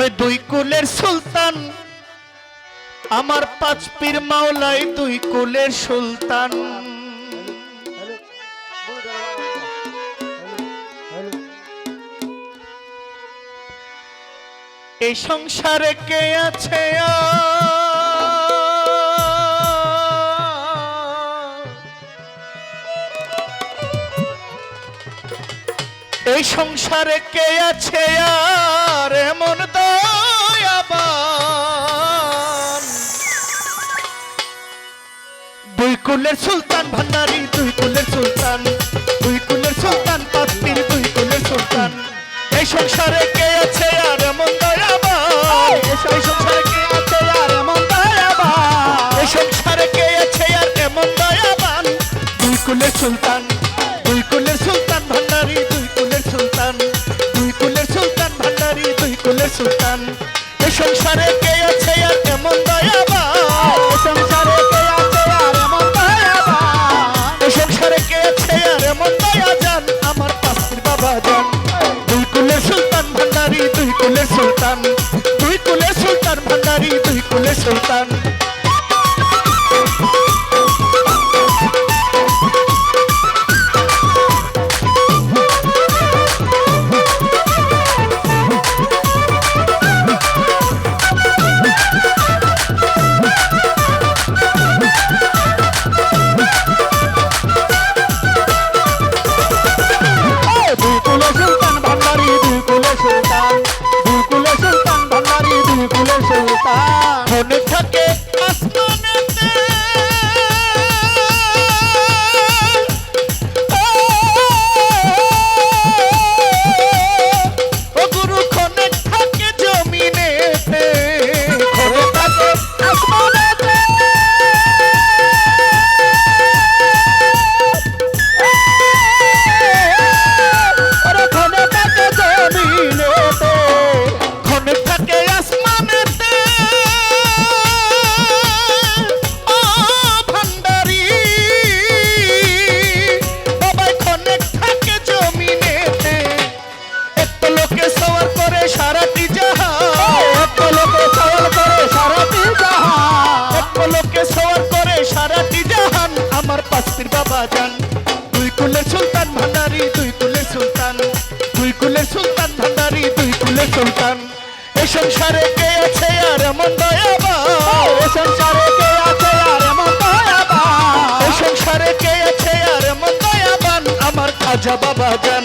ওরে দুই কুলের সুলতান। আমার পাঁচ পীর মাওলাই দুই কুলের সুলতান। এই সংসারে কে আছে এই সংসারে কে আছে আর? কুলের সুলতান ভান্ডারি তুই কুলের সুলতান। তুই কুলের সুলতান পাত্রীর তুই কুলের সুলতান। এই সংসারে কে আছে আর এমন দয়াবান? লোকে সওয়ার করে সারাটি জাহান এত লোকে সওয়ার করে সারাটি জাহান এত লোকে সওয়ার করে সারাটি জাহান। আমার পাশের বাবা জান দুই কুলের সুলতান ভান্ডারি, দুই কুলের সুলতান। দুই কুলের সুলতান ভান্ডারি, দুই কুলের সুলতান। এই সংসারে কে আছে আর এমন দয়াবা এই সংসারে কে আছে আর এমন দয়াবা এই সংসারে কে আছে আর এমন দয়াবান? আমার খাজা বাবা জান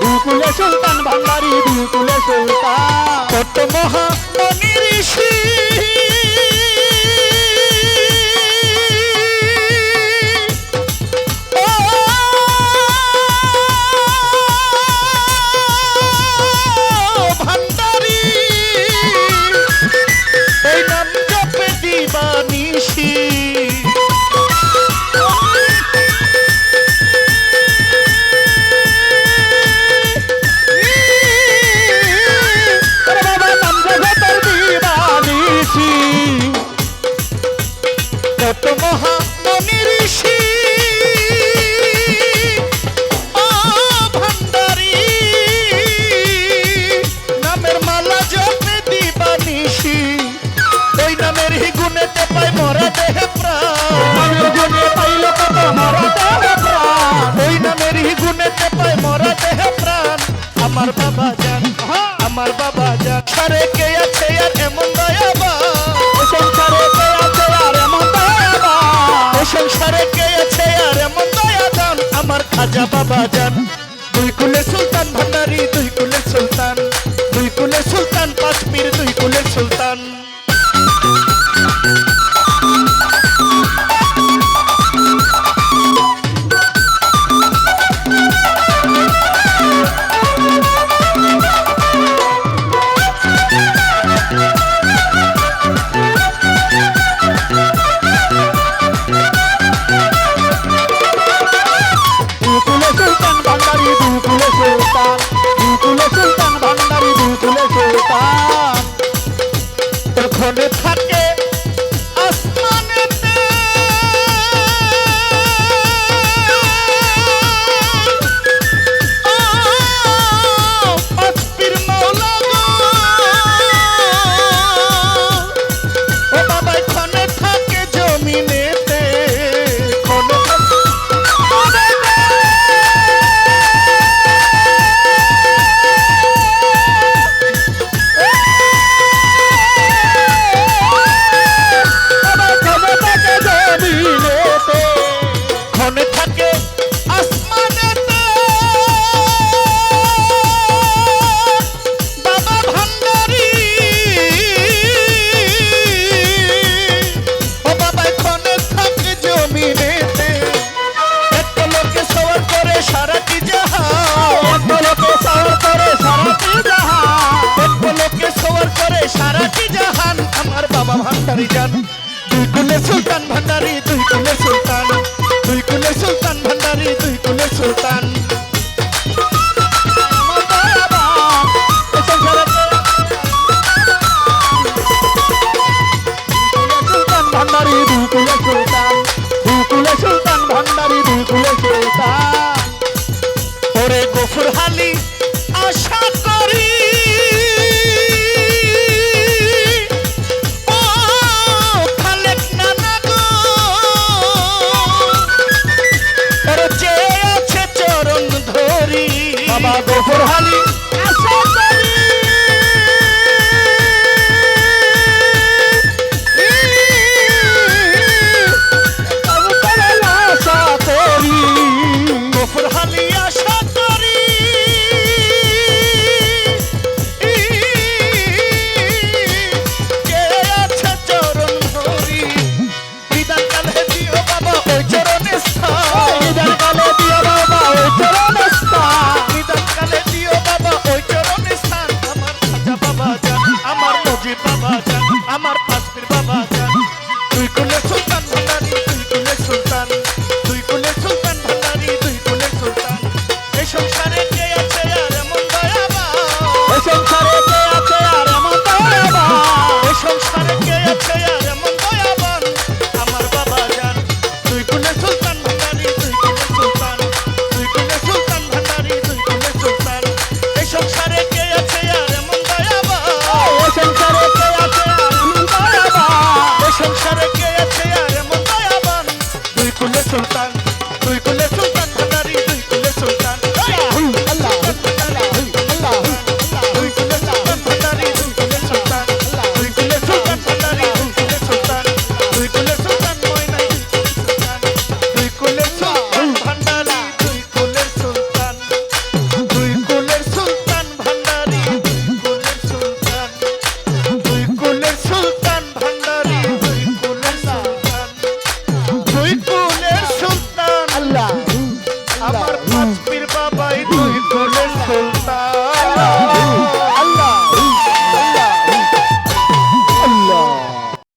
দুকুলে সুলতান ভান্ডারি দুকুলে সুলতান। কত মহা ঋষি। দেহে প্রাণ। গুণে পাইল কত মরা দেহে প্রাণ। ওই নামের হি গুণেতে পাই মরা দেহে প্রাণ। আমার বাবা জান আমার বাবা জান সারে করে সারাটি জাহান, আমার বাবা ভান্ডারি যান তুই কুলে সুলতান ভান্ডারি তুই কুলে সুলতান। তুই কুলে সুলতান ভান্ডারি তুই কুলে সুলতান।